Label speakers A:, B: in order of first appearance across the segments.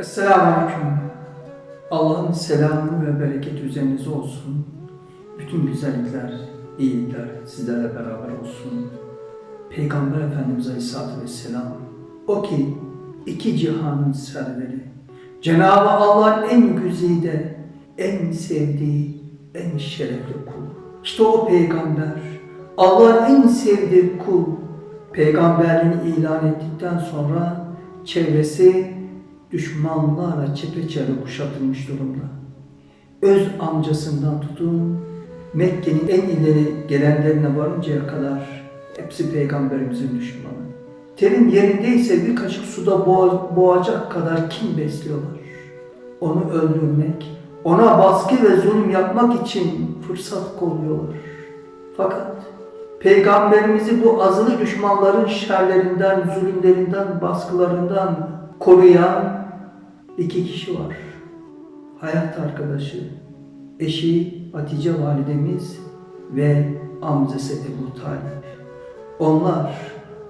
A: Esselamu Aleyküm. Allah'ın selamı ve bereketi üzerinize olsun. Bütün güzellikler, iyilikler sizlerle beraber olsun. Peygamber Efendimiz Aleyhisselatü Vesselam o ki iki cihanın serveri. Cenab-ı Allah'ın en güzide, en sevdiği, en şerefli kul. İşte o peygamber, Allah'ın en sevdiği kul. Peygamberliğini ilan ettikten sonra çevresi düşmanlarla çepeçevre kuşatılmış durumda. Öz amcasından tutun Mekke'nin en ileri gelenlerine varıncaya kadar hepsi peygamberimizin düşmanı. Terim yerindeyse bir kaşık suda boğa- boğacak kadar kim besliyorlar? Onu öldürmek, ona baskı ve zulüm yapmak için fırsat kolluyorlar. Fakat Peygamberimizi bu azılı düşmanların şerlerinden, zulümlerinden, baskılarından koruyan iki kişi var. Hayat arkadaşı, eşi Hatice validemiz ve amcası Ebu Talip. Onlar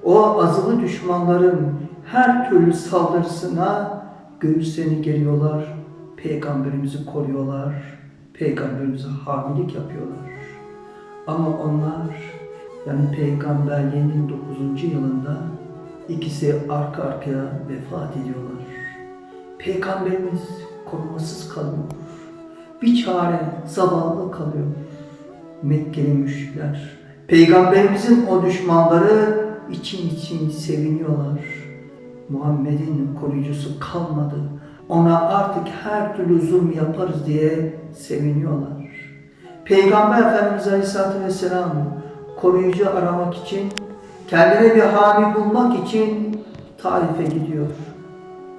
A: o azılı düşmanların her türlü saldırısına göğüslerini geriyorlar, peygamberimizi koruyorlar, peygamberimize hamilik yapıyorlar. Ama onlar yani peygamberliğinin 9. yılında ikisi arka arkaya vefat ediyorlar. Peygamberimiz korumasız kalıyor. Bir çare zavallı kalıyor. Mekkeli müşrikler. Peygamberimizin o düşmanları için için seviniyorlar. Muhammed'in koruyucusu kalmadı. Ona artık her türlü zulüm yaparız diye seviniyorlar. Peygamber Efendimiz Aleyhisselatü Vesselam koruyucu aramak için, kendine bir hami bulmak için Taif'e gidiyor.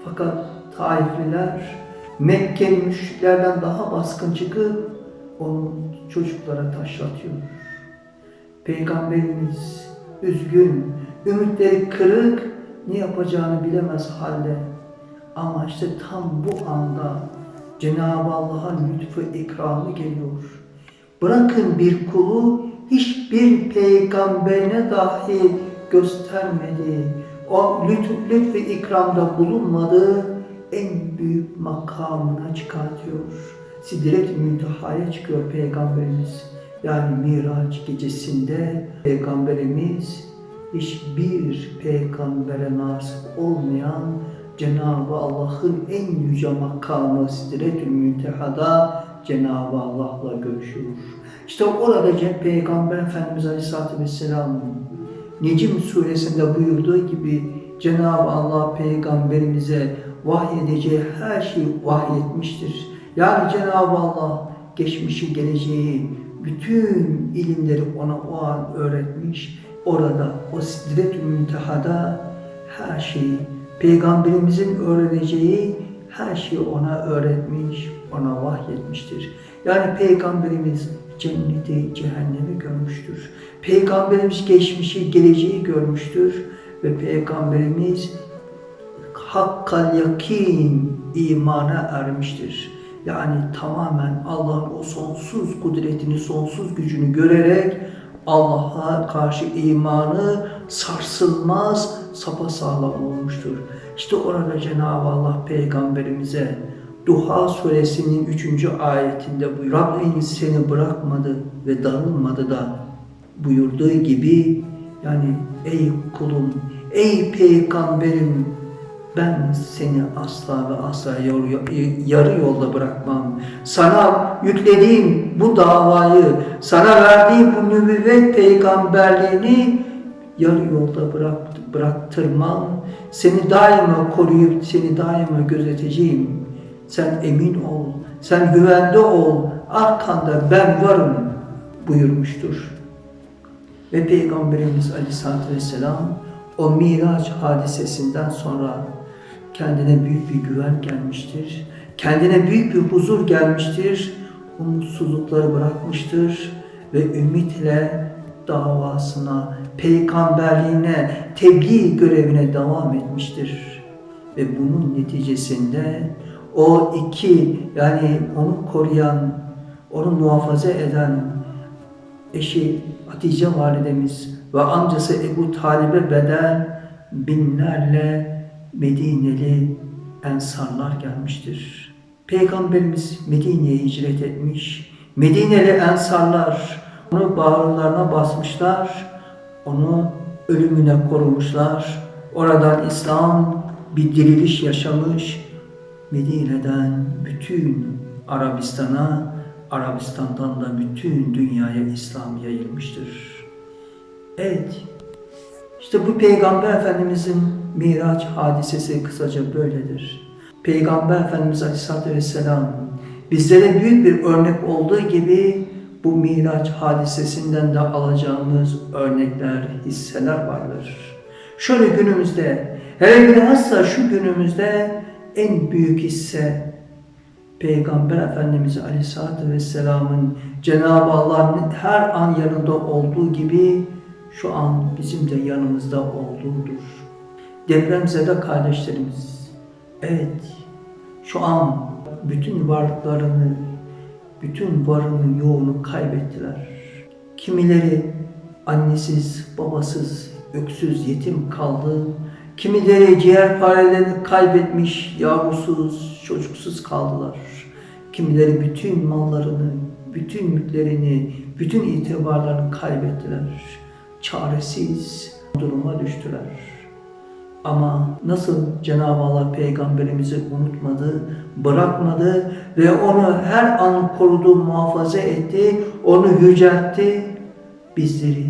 A: Fakat Taifliler Mekkeli müşriklerden daha baskın çıkıp onu çocuklara taşlatıyor. Peygamberimiz üzgün, ümitleri kırık, ne yapacağını bilemez halde. Ama işte tam bu anda Cenab-ı Allah'ın lütfu ikramı geliyor. Bırakın bir kulu hiçbir peygamberine dahi göstermedi. O lütuf, lütfu ikramda bulunmadı. En büyük makamına çıkartıyor. Sidret-i çıkıyor Peygamberimiz. Yani Miraç gecesinde Peygamberimiz hiçbir peygambere nasip olmayan Cenab-ı Allah'ın en yüce makamı Sidret-ül Münteha'da Cenab-ı Allah'la görüşür. İşte orada Peygamber Efendimiz Aleyhisselatü Vesselam Necim suresinde buyurduğu gibi Cenab-ı Allah peygamberimize vahyedeceği her şeyi vahyetmiştir. Yani Cenab-ı Allah geçmişi geleceği bütün ilimleri ona o an öğretmiş. Orada o sidret-ül müntehada her şeyi peygamberimizin öğreneceği her şeyi ona öğretmiş, ona vahyetmiştir. Yani peygamberimiz cenneti, cehennemi görmüştür. Peygamberimiz geçmişi, geleceği görmüştür ve peygamberimiz hakkal yakin imana ermiştir. Yani tamamen Allah'ın o sonsuz kudretini, sonsuz gücünü görerek Allah'a karşı imanı sarsılmaz, sapasağlam olmuştur. İşte orada Cenab-ı Allah peygamberimize Duha suresinin 3. ayetinde buyuruyor. Rabbin seni bırakmadı ve darılmadı da buyurduğu gibi yani ey kulum, ey peygamberim ben seni asla ve asla yarı, yolda bırakmam. Sana yüklediğim bu davayı, sana verdiğim bu nübüvvet peygamberliğini yarı yolda bırak, bıraktırmam. Seni daima koruyup seni daima gözeteceğim. Sen emin ol, sen güvende ol, arkanda ben varım buyurmuştur. Ve Peygamberimiz Aleyhisselatü Vesselam o Miraç hadisesinden sonra kendine büyük bir güven gelmiştir. Kendine büyük bir huzur gelmiştir. Umutsuzlukları bırakmıştır ve ümitle davasına, peygamberliğine, tebliğ görevine devam etmiştir. Ve bunun neticesinde o iki yani onu koruyan onu muhafaza eden eşi Hatice validemiz ve amcası Ebu Talib'e bedel binlerle Medineli ensarlar gelmiştir. Peygamberimiz Medine'ye hicret etmiş. Medineli ensarlar onu bağırlarına basmışlar. Onu ölümüne korumuşlar. Oradan İslam bir diriliş yaşamış. Medine'den bütün Arabistan'a, Arabistan'dan da bütün dünyaya İslam yayılmıştır. Evet, işte bu Peygamber Efendimizin Miraç hadisesi kısaca böyledir. Peygamber Efendimiz Aleyhisselatü Vesselam bizlere büyük bir örnek olduğu gibi bu Miraç hadisesinden de alacağımız örnekler, hisseler vardır. Şöyle günümüzde, hele bilhassa şu günümüzde en büyük hisse Peygamber Efendimiz Aleyhisselatü Vesselam'ın Cenab-ı Allah'ın her an yanında olduğu gibi şu an bizim de yanımızda olduğudur. Depremzede kardeşlerimiz, evet şu an bütün varlıklarını, bütün varını yoğunu kaybettiler. Kimileri annesiz, babasız, öksüz, yetim kaldı. Kimileri ciğerparelerini kaybetmiş, yavrusuz, çocuksuz kaldılar. Kimileri bütün mallarını, bütün mülklerini, bütün itibarlarını kaybettiler. Çaresiz duruma düştüler. Ama nasıl Cenab-ı Allah peygamberimizi unutmadı, bırakmadı ve onu her an korudu, muhafaza etti, onu yüceltti, bizleri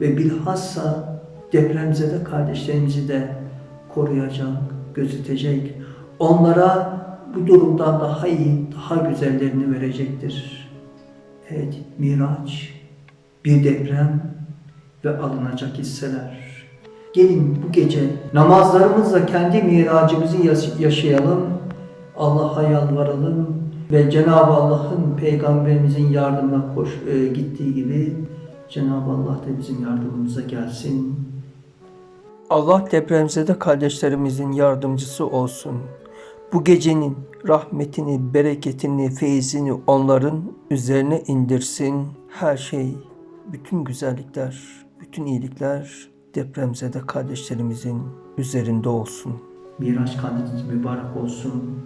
A: ve bilhassa depremzede kardeşlerimizi de koruyacak, gözetecek. Onlara bu durumdan daha iyi, daha güzellerini verecektir. Evet, Miraç, bir deprem ve alınacak hisseler. Gelin bu gece namazlarımızla kendi miracımızı yaş- yaşayalım. Allah'a yalvaralım ve Cenab-ı Allah'ın peygamberimizin yardımına koş e, gittiği gibi Cenab-ı Allah da bizim yardımımıza gelsin. Allah depremzede kardeşlerimizin yardımcısı olsun. Bu gecenin rahmetini, bereketini, feyzini onların üzerine indirsin. Her şey, bütün güzellikler, bütün iyilikler depremzede kardeşlerimizin üzerinde olsun. Miraç kandiliniz mübarek olsun.